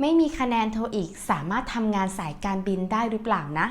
ไม่มีคะแนนโทอีกสามารถทำงานสายการบินได้หรือเปล่านะ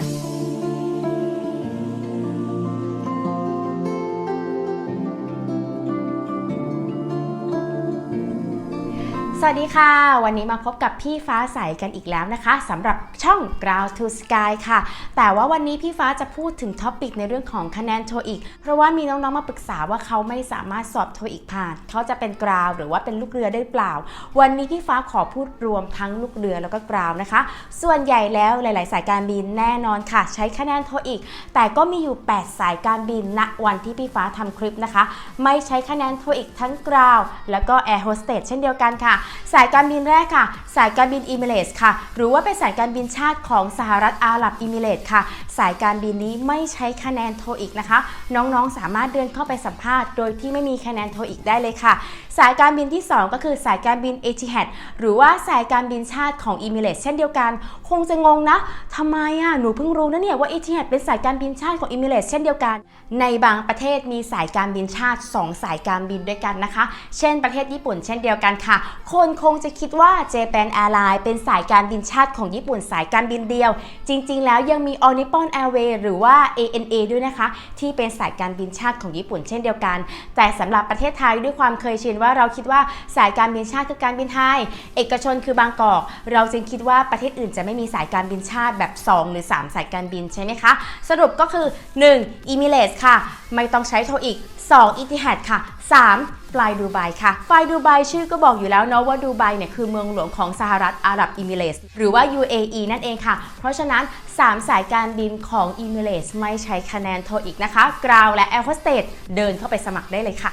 สวัสดีค่ะ วันนี้มาพบกับพี่ฟ้าใสกันอีกแล้วนะคะสำหรับช่อง Ground to Sky ค่ะ แต่ว่าวันนี้พี่ฟ้าจะพูดถึงท็อปิกในเรื่องของคะแนนโทอีก เพราะว่ามีน้องๆมาปรึกษาว่าเขาไม่สามารถสอบโทอีกผ่าน เขาจะเป็นกราวหรือว่าเป็นลูกเรือได้เปล่า วันนี้พี่ฟ้าขอพูดรวมทั้งลูกเรือแล้วก็กราวนะคะ ส่วนใหญ่แล้วหลาย ๆ สายการบินแน่นอนค่ะ ใช้คะแนนโทอีก แต่ก็มีอยู่ 8 สายการบินณวันที่พี่ฟ้าทำคลิปนะคะ ไม่ใช้คะแนนโทอีกทั้งกราวแล้วก็แอร์โฮสเตสเช่นเดียวกันค่ะสายการบินแรกค่ะ สายการบินอิมิเรสค่ะ หรือว่าเป็นสายการบินชาติของสหรัฐอาหรับอิมิเรสค่ะ สายการบินนี้ไม่ใช้คะแนนโทอีกนะคะ น้องๆสามารถเดินเข้าไปสัมภาษณ์โดยที่ไม่มีคะแนนโทอีกได้เลยค่ะ สายการบินที่ 2 ก็คือสายการบินเอจิฮัดหรือว่าสายการบินชาติของอิมิเรสเช่นเดียวกัน คงจะงงนะทำไมอะหนูเพิ่งรู้นะเนี่ยว่าเอจิฮัดเป็นสายการบินชาติของอิมิเรสเช่นเดียวกัน ในบางประเทศมีสายการบินชาติ 2 สายการบินด้วยกันนะคะ เช่น ประเทศญี่ปุ่นเช่นเดียวกันค่ะโคนคงจะคิดว่า Japan Airlines เป็นสายการบินชาติของญี่ปุ่นสายการบินเดียว จริง ๆ แล้วยังมี All Nippon Airways หรือว่า ANA ด้วยนะคะ ที่เป็นสายการบินชาติของญี่ปุ่นเช่นเดียวกัน แต่สำหรับประเทศไทยด้วยความเคยชินว่าเราคิดว่าสายการบินชาติคือการบินไทย เอกชนคือบางกอก เราจึงคิดว่าประเทศอื่นจะไม่มีสายการบินชาติแบบ 2 หรือ 3 สายการบินใช่ไหมคะ สรุปก็คือ 1. e m i r a t e s ค่ะ ไม่ต้องใช้โทรอีก 2. e t i h a d ค่ะ 3. ฟลายดูไบค่ะฟลายดูไบชื่อก็บอกอยู่แล้วเนาะว่าดูไบเนี่ยคือเมืองหลวงของสหรัฐอาหรับอิมิเรสหรือว่า UAE นั่นเองค่ะ เพราะฉะนั้น 3 สายการบินของอิมิเรสไม่ใช้คะแนนโทรอีกนะคะกราวและแอร์โฮสเตสเดินเข้าไปสมัครได้เลยค่ะ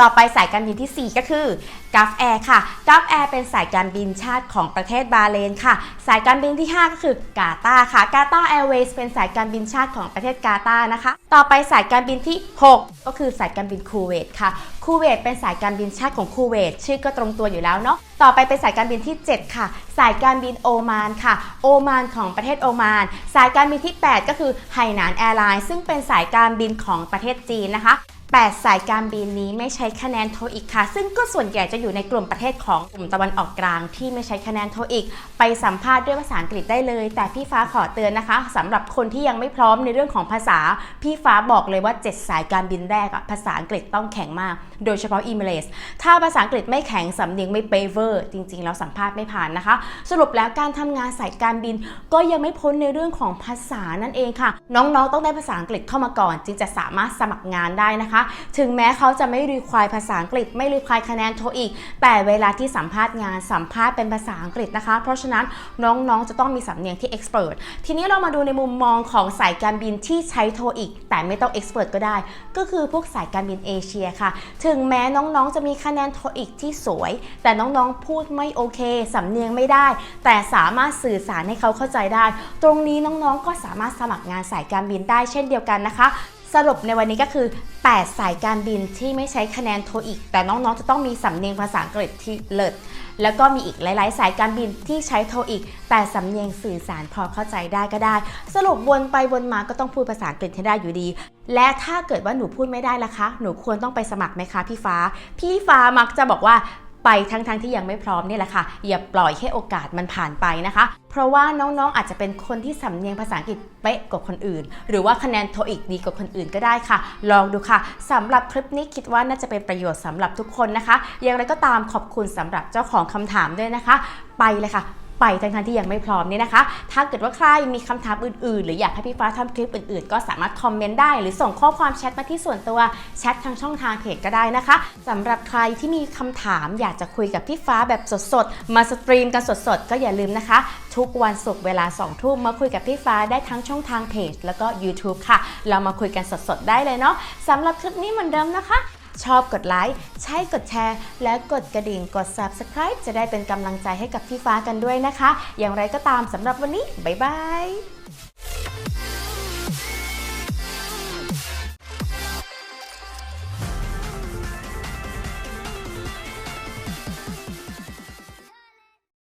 ต่อไปสายการบินที่ 4 ก็คือ g u f Air ค่ะ g u f Air เป็นสายการบินชาติของประเทศบาเลนค่ะ สายการบินที่ 5 ก็คือกาตาร์ค่ะกาตาร์แอร์เวย์เป็นสายการบินชาติของประเทศกาตานะคะ ต่อไปสายการบินที่ 6 ก็คือสายการบินคูเวตค่ะคูเวตเป็นสายการบินชาติของคูเวตชื่อก็ตรงตัวอยู่แล้วเนาะต่อไปเป็นสายการบินที่ 7 ค่ะ สายการบินโอมานค่ะ โอมานของประเทศโอมาน สายการบินที่ 8 ก็คือไหหนานแอร์ไลน์ซึ่งเป็นสายการบินของประเทศจีนนะคะ 8 สายการบินนี้ไม่ใช้คะแนนโทอีกค่ะ ซึ่งก็ส่วนใหญ่จะอยู่ในกลุ่มประเทศของกลุ่มตะวันออกกลางที่ไม่ใช้คะแนนโทอีก ไปสัมภาษณ์ด้วยภาษาอังกฤษได้เลย แต่พี่ฟ้าขอเตือนนะคะสำหรับคนที่ยังไม่พร้อมในเรื่องของภาษา พี่ฟ้าบอกเลยว่า 7 สายการบินแรกอะภาษาอังกฤษต้องแข็งมาก โดยเฉพาะอีเมลสถ้าภาษาอังกฤษไม่แข็งสำเนียงไม่เปเวอร์จริงๆแล้วสัมภาษณ์ไม่ผ่านนะคะ สรุปแล้วการทำงานสายการบิน ก็ยังไม่พ้นในเรื่องของภาษานั่นเองค่ะ น้องๆ ต้องได้ภาษาอังกฤษเข้ามาก่อน จึงจะสามารถสมัครงานได้นะคะถึงแม้เขาจะไม่รีควายภาษาอังกฤษ ไม่รีควายคะแนนโทอีก แต่เวลาที่สัมภาษณ์งานสัมภาษณ์เป็นภาษาอังกฤษนะคะ เพราะฉะนั้นน้องๆ จะต้องมีสำเนียงที่ expert ทีนี้เรามาดูในมุมมองของสายการบินที่ใช้โทอีก แต่ไม่ต้อง expert ก็ได้ ก็คือพวกสายการบินเอเชียค่ะ ถึงแม้น้องๆ จะมีคะแนนโทอีกที่สวย แต่น้องๆ พูดไม่โอเค สำเนียงไม่ได้ แต่สามารถสื่อสารให้เขาเข้าใจได้ ตรงนี้น้องๆ ก็สามารถสมัครงานสายการบินได้เช่นเดียวกันนะคะ สรุปในวันนี้ก็คือ 8 สายการบินที่ไม่ใช้คะแนนโทอีก แต่น้องๆ จะต้องมีสำเนียงภาษาอังกฤษที่เลิศแล้วก็มีอีกหลาย ๆ สายการบินที่ใช้โทอีก แต่สำเนียงสื่อสารพอเข้าใจได้ก็ได้ สรุปวนไปวนมาก็ต้องพูดภาษาอังกฤษให้ได้อยู่ดี และถ้าเกิดว่าหนูพูดไม่ได้ล่ะคะ หนูควรต้องไปสมัครไหมคะพี่ฟ้า พี่ฟ้ามักจะบอกว่า ไปทั้งๆทที่ยังไม่พร้อมเนี่ยแหละค่ะอย่าปล่อยให้โอกาสมันผ่านไปนะคะ เพราะว่าน้องๆอาจจะเป็นคนที่สำเนียงภาษาอังกฤษเป๊ะกว่าคนอื่น หรือว่าคะแนนโทอีกดีกว่าคนอื่นก็ได้ค่ะ ลองดูค่ะสำหรับคลิปนี้คิดว่าน่าจะเป็นประโยชน์สำหรับทุกคนนะคะ อย่างไรก็ตามขอบคุณสำหรับเจ้าของคำถามด้วยนะคะ ไปเลยค่ะ ไปทั้งทที่ยังไม่พร้อมเนี่ยนะคะ ถ้าเกิดว่าใครมีคำถามอื่นๆ หรืออยากให้พี่ฟ้าทำคลิปอื่นๆ ก็สามารถคอมเมนต์ได้ หรือส่งข้อความแชทมาที่ส่วนตัวแชททางช่องทางเพจก็ได้นะคะสำหรับใครที่มีคำถามอยากจะคุยกับพี่ฟ้าแบบสดๆ มาสตรีมกันสดๆ ก็อย่าลืมนะคะ ทุกวันศุกร์เวลา2ทุ่มมาคุยกับพี่ฟ้าได้ทั้งช่องทางเพจแล้วก็ YouTube ค่ะ เรามาคุยกันสดๆ ได้เลยเนาะสำหรับคลิปนี้เหมือนเดิมนะคะ ชอบกดไลค์ใช่กดแชร์ และกดกระดิ่งกด Subscribe จะได้เป็นกำลังใจให้กับพี่ฟ้ากันด้วยนะคะ อย่างไรก็ตามสำหรับวันนี้ บ๊ายบาย